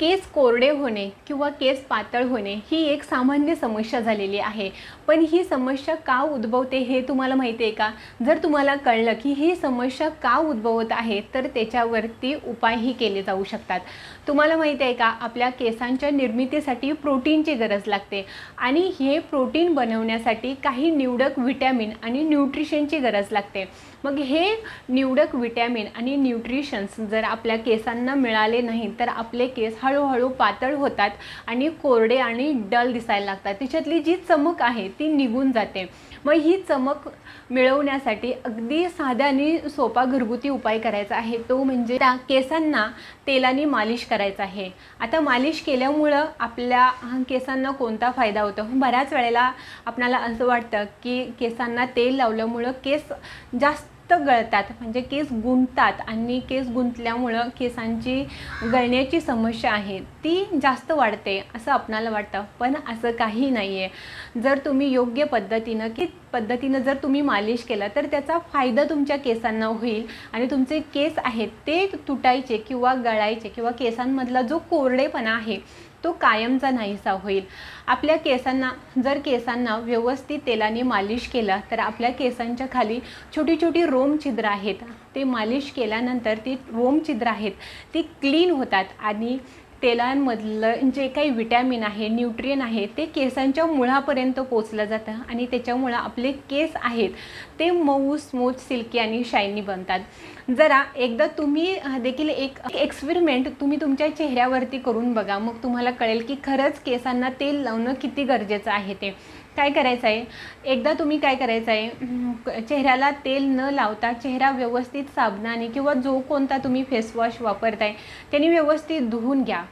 केस कोरडे होणे किंवा केस पातळ होणे ही एक सामान्य समस्या झालेली आहे. पण ही समस्या का उद्भवते हे तुम्हाला माहिती आहे का? जर तुम्हाला कळलं की ही समस्या का उद्भवत आहे तर त्याच्यावरती उपायही केले जाऊ शकतात. तुम्हाला माहिती आहे का? आपल्या केसांच्या निर्मितीसाठी प्रोटीनची गरज लागते आणि हे प्रोटीन बनवण्यासाठी काही निवडक व्हिटॅमिन आणि न्यूट्रिशनची गरज लागते. मग हे निवडक विटॅमिन आणि न्यूट्रिशन्स जर आपल्या केसांना मिळाले नाही तर आपले केस हळूहळू पातळ होतात आणि कोरडे आणि डल दिसायला लागतात. तिच्यातली जी चमक आहे ती निघून जाते. मग ही चमक मिळवण्यासाठी अगदी साधा आणि सोपा घरगुती उपाय करायचा आहे. तो म्हणजे त्या केसांना तेलाने मालिश करायचा आहे. आता मालिश केल्यामुळं आपल्या केसांना कोणता फायदा होतो? बऱ्याच वेळेला आपणाला असं वाटतं की केसांना तेल लावल्यामुळं केस जास्त गळतात म्हणजे केस गुंततात आणि केस गुंतल्यामुळं केसांची गळण्याची समस्या आहे. ती जास्त वाढते असं आपणाला वाटतं पण असं काही नाही आहे जर तुम्ही योग्य पद्धतीनं की पद्धतीनं जर तुम्ही मालिश केलं तर त्याचा फायदा तुमच्या केसांना होईल आणि तुमचे केस आहेत ते तुटायचे किंवा गळायचे किंवा केसांमधला जो कोरडेपणा आहे तो कायमचा नाहीसा होईल. आपल्या केसांना जर केसांना व्यवस्थित तेलाने मालिश केलं तर आपल्या केसांच्या खाली छोटी छोटी रोम छिद्र आहेत. ते मालिश केल्यानंतर ती रोम छिद्र आहेत ती क्लीन होतात आणि तेलांमधलं जे काही विटॅमिन आहे न्यूट्रियन आहे ते केसांच्या मुळापर्यंत पोचलं जातं आणि त्याच्यामुळं आपले केस आहेत ते मऊ स्मूथ सिल्की आणि शायनी बनतात. जरा एकदा तुम्ही देखील एक एक्सपेरिमेंट तुम्ही तुमच्या चेहऱ्यावरती करून बघा. मग तुम्हाला कळेल की खरंच केसांना तेल लावणं किती गरजेचं आहे ते. काय करायचं आहे एकदा तुम्ही काय करायचं आहे चेहऱ्याला तेल न लावता चेहरा व्यवस्थित साबणाने किंवा जो कोणता तुम्ही फेसवॉश वापरताय त्यांनी व्यवस्थित धुवून घ्या.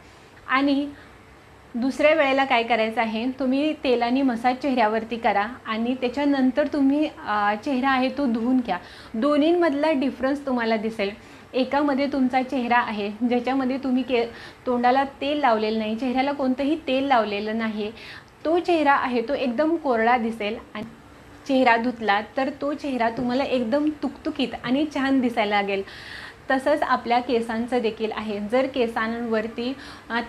आणि दुसऱ्या वेळेला काय करायचं आहे तुम्ही तेलाने मसाज चेहऱ्यावरती करा आणि त्याच्यानंतर तुम्ही चेहरा आहे तो धुवून घ्या. दोन्हींमधला डिफरन्स तुम्हाला दिसेल. एकामध्ये तुमचा चेहरा आहे ज्याच्यामध्ये तुम्ही के तोंडाला तेल लावलेलं नाही चेहऱ्याला कोणतंही तेल लावलेलं नाही तो चेहरा आहे तो एकदम कोरडा दिसेल आणि चेहरा धुतला तर तो चेहरा तुम्हाला एकदम तुकतुकीत आणि छान दिसायला लागेल. तसंच आपल्या केसांचं देखील आहे. जर केसांवरती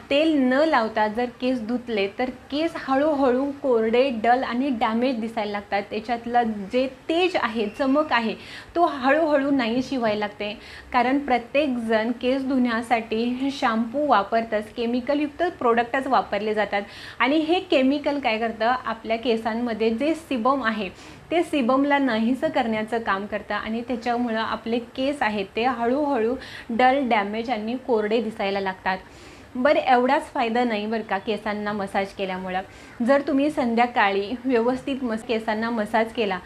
तेल न लावता जर केस धुतले तर केस हळूहळू कोरडे डल आणि डॅमेज दिसायला लागतात. त्याच्यातलं जे तेज आहे चमक आहे तो हळूहळू नाही शिवायला लागते. कारण प्रत्येकजण केस धुण्यासाठी शॅम्पू वापरतच केमिकलयुक्त प्रोडक्टच वापरले जातात. आणि हे केमिकल काय करतं? आपल्या केसांमध्ये जे सिबम आहे ते सिबमला नाहीसं करण्याचं काम करतं आणि त्याच्यामुळं आपले केस आहेत ते हळूहळू डल डॅमेज आणि कोरडे दिसायला लागतात. बरं एवढाच फायदा नाही बरं का केसांना मसाज केल्यामुळं. जर तुम्ही संध्याकाळी व्यवस्थित मस केसांना मसाज केला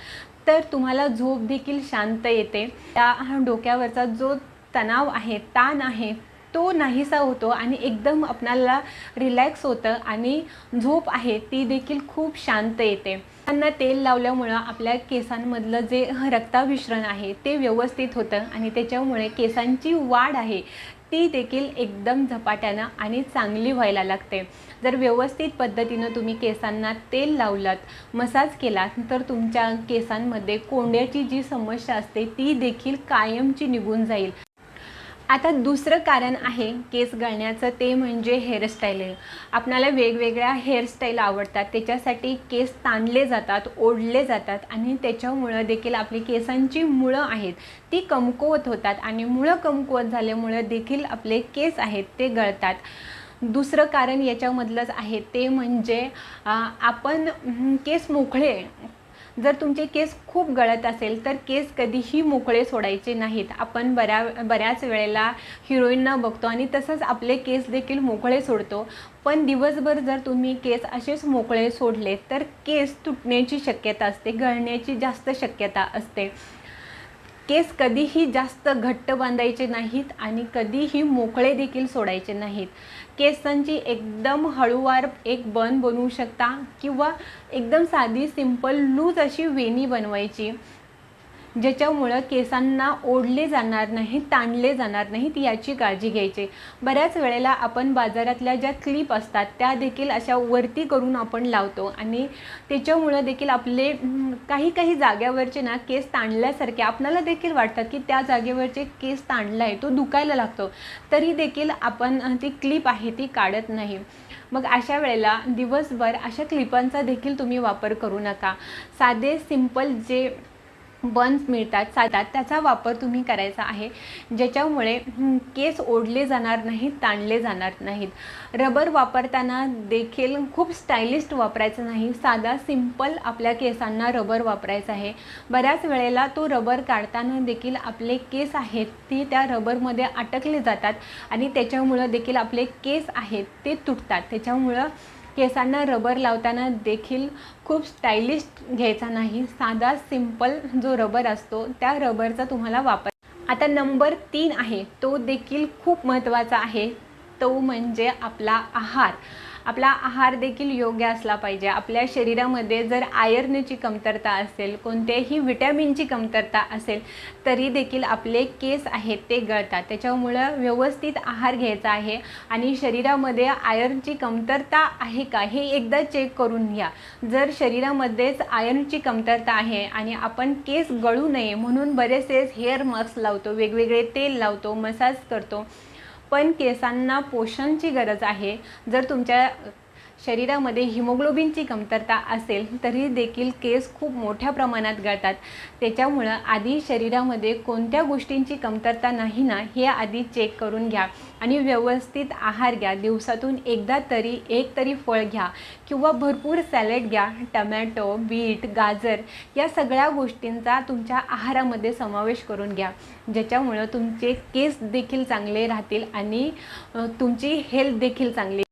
तर तुम्हाला झोप देखील शांत येते. त्या डोक्यावरचा जो तणाव आहे ताण आहे तो नाहीसा होतो आणि एकदम आपणाला रिलॅक्स होतं आणि झोप आहे ती देखील खूप शांत येते. त्यांना तेल लावल्यामुळं आपल्या केसांमधलं जे रक्ताभिश्रण आहे ते व्यवस्थित होतं आणि त्याच्यामुळे केसांची वाढ आहे ती देखील एकदम झपाट्यानं आणि चांगली व्हायला लागते. जर व्यवस्थित पद्धतीनं तुम्ही केसांना तेल लावलात मसाज केलात तर तुमच्या केसांमध्ये कोंड्याची जी समस्या असते ती देखील कायमची निघून जाईल. आता दुसरं कारण आहे केस गळण्याचं ते म्हणजे हेअरस्टाईल आपणाला वेगवेगळ्या हेअरस्टाईल आवडतात. त्याच्यासाठी केस ताणले जातात ओढले जातात आणि त्याच्यामुळं देखील आपली केसांची मुळं आहेत. ती कमकुवत होतात आणि मुळं कमकुवत झाल्यामुळं देखील आपले केस आहेत ते गळतात. दुसरं कारण याच्यामधलंच आहे ते म्हणजे आपण केस मोकळे जर तुमचे केस खूप गळत असेल तर केस कधीही मोकळे सोडायचे नाहीत. आपण बऱ्या बऱ्याच वेळेला हिरोईनना बघतो आणि तसंच आपले केस देखील मोकळे सोडतो. पण दिवसभर जर तुम्ही केस असेच मोकळे सोडले तर केस तुटण्याची शक्यता असते गळण्याची जास्त शक्यता असते. केस कधीही जास्त घट्ट बांधायचे नाहीत आणि कधीही मोकळे देखील सोडायचे नाहीत. केसांची एकदम हळूवार एक बन बनवू शकता किंवा एकदम साधी सिंपल लूज अशी वेणी बनवायची. ज्याच्यामुळं केसांना ओढले जाणार नाही ताणले जाणार नाहीत याची काळजी घ्यायची. बऱ्याच वेळेला आपण बाजारातल्या ज्या क्लिप असतात त्या देखील अशा वरती करून आपण लावतो. आणि त्याच्यामुळं देखील आपले काही काही जाग्यावरचे ना केस ताणल्यासारखे आपल्याला देखील वाटतात की त्या जागेवरचे केस ताणला आहे तो दुखायला लागतो. तरी देखील आपण ती क्लिप आहे ती काढत नाही. मग अशा वेळेला दिवसभर अशा क्लिपांचा देखील तुम्ही वापर करू नका. साधे सिंपल जे बन्स मिळतात साधतात त्याचा वापर तुम्ही करायचा आहे. ज्याच्यामुळे केस ओढले जाणार नाहीत ताणले जाणार नाहीत. रबर वापरताना देखील खूप स्टायलिस्ट वापरायचं नाही. साधा सिंपल आपल्या केसांना रबर वापरायचा आहे. बऱ्याच वेळेला तो रबर काढताना देखील आपले केस आहेत ते त्या रबरमध्ये अटकले जातात आणि त्याच्यामुळं देखील आपले केस आहेत ते तुटतात. त्याच्यामुळं केसांना रबर लावताना देखील खूप स्टायलिश घ्यायचा नाही. साधा सिंपल जो रबर असतो त्या रबरचा तुम्हाला वापर आता नंबर तीन आहे. तो देखील खूप महत्त्वाचा आहे. तो म्हणजे आपला आहार. आपला आहार देखील योग्य असला पाहिजे. आपल्या शरीरामध्ये जर आयर्नची कमतरता असेल कोणत्याही विटॅमिनची कमतरता असेल तरी देखील आपले केस आहेत ते गळतात. त्याच्यामुळं व्यवस्थित आहार घ्यायचा आहे आणि शरीरामध्ये आयर्नची कमतरता आहे का हे एकदा चेक करून घ्या. जर शरीरामध्येच आयर्नची कमतरता आहे आणि आपण केस गळू नये म्हणून बरेचसे हेअर मास्क लावतो वेगवेगळे तेल लावतो मसाज करतो पण केसांना पोषणची गरज आहे. जर तुमच्या शरीरामध्ये हिमोग्लोबिनची कमतरता असेल तरी देखील केस खूप मोठ्या प्रमाणात गळतात. त्याच्यामुळं आधी शरीरामध्ये कोणत्या गोष्टींची कमतरता नाही ना हे आधी चेक करून घ्या. आणि व्यवस्थित आहार घ्या. दिवसातून एकदा तरी एक तरी फळ घ्या. किंवा भरपूर सॅलेड घ्या. टमॅटो बीट गाजर या सगळ्या गोष्टींचा तुमच्या आहारामध्ये समावेश करून घ्या. ज्याच्यामुळं तुमचे केस देखील चांगले राहतील आणि तुमची हेल्थ देखील चांगली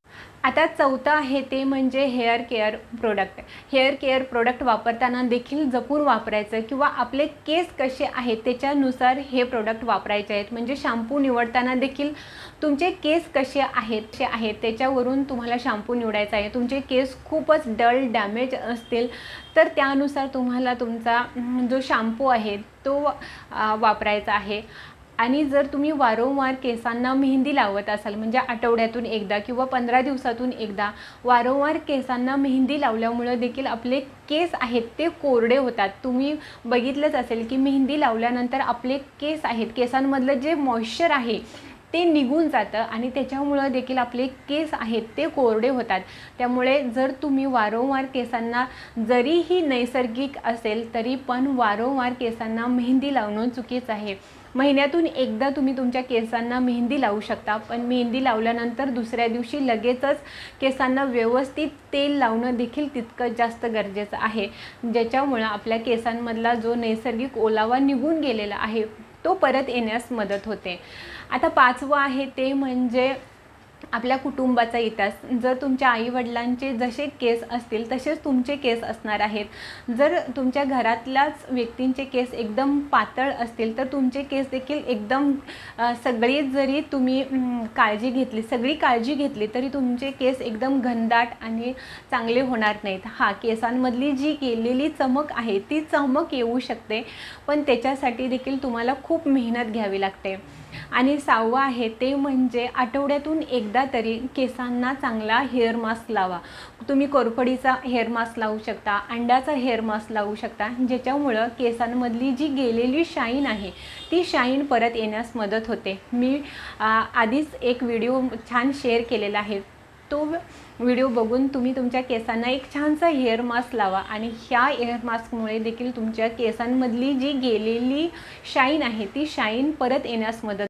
आता चौथं आहे ते म्हणजे hair care product hair care product वापरताना देखील जपून वापरायचं किंवा आपले केस कसे आहेत त्याच्यानुसार हे प्रोडक्ट वापरायचे आहेत. म्हणजे शॅम्पू निवडताना देखील तुमचे केस कसे आहेत ते आहेत त्याच्यावरून तुम्हाला शॅम्पू निवडायचा आहे. तुमचे केस खूपच डल डॅमेज असतील तर त्यानुसार तुम्हाला तुमचा जो शॅम्पू आहे तो वापरायचा आहे. आणि जर तुम्ही वारंवार केसांना मेहंदी लावत असाल म्हणजे आठवड्यातून एकदा किंवा पंधरा दिवसातून एकदा वारंवार केसांना मेहंदी लावल्यामुळं देखील आपले केस आहेत ते कोरडे होतात. तुम्ही बघितलंच असेल की मेहंदी लावल्यानंतर आपले केस आहेत. केसांमधलं जे मॉइश्चर आहे ते निघून जातं आणि त्याच्यामुळं देखील आपले केस आहेत ते कोरडे होतात. त्यामुळे जर तुम्ही वारंवार केसांना जरीही नैसर्गिक असेल तरी पण वारंवार केसांना मेहंदी लावणं चुकीचं आहे. महिन्यातून एकदा तुम्ही तुमच्या केसांना मेहंदी लावू शकता पण मेहंदी लावल्यानंतर दुसऱ्या दिवशी लगेचच केसांना व्यवस्थित तेल लावणं देखील तितकं जास्त गरजेचं आहे. ज्याच्यामुळं आपल्या केसांमधला जो नैसर्गिक ओलावा निघून गेलेला आहे तो परत येण्यास मदत होते. आता पाचवं आहे ते म्हणजे आपल्या कुटुंबाचा इतिहास जर तुमच्या आईवडिलांचे जसे केस असतील तसेच तुमचे केस असणार आहेत. जर तुमच्या घरातल्याच व्यक्तींचे केस एकदम पातळ असतील तर तुमचे केस देखील एकदम सगळी जरी तुम्ही काळजी घेतली सगळी काळजी घेतली तरी तुमचे केस एकदम घनदाट आणि चांगले होणार नाहीत. हा केसांमधली जी केलेली चमक आहे ती चमक येऊ शकते पण त्याच्यासाठी देखील तुम्हाला खूप मेहनत घ्यावी लागते. आणि सहावं आहे ते म्हणजे आठवड्यातून एकदा तरी केसांना चांगला हेअर मास्क लावा. तुम्ही कोरफडीचा हेअर मास्क लावू शकता अंड्याचा हेअर मास्क लावू शकता ज्याच्यामुळं केसांमधली जी गेलेली शाईन आहे ती शाईन परत येण्यास मदत होते. मी आधीच एक व्हिडिओ छान शेअर केलेला आहे. तो व्हिडिओ बघून तुम्ही तुमच्या केसांना एक छानसा हेअर मास्क लावा आणि ह्या हेअर मास्कमुळे देखील तुमच्या केसांमधली जी गेलेली शाईन आहे ती शाईन परत येण्यास मदत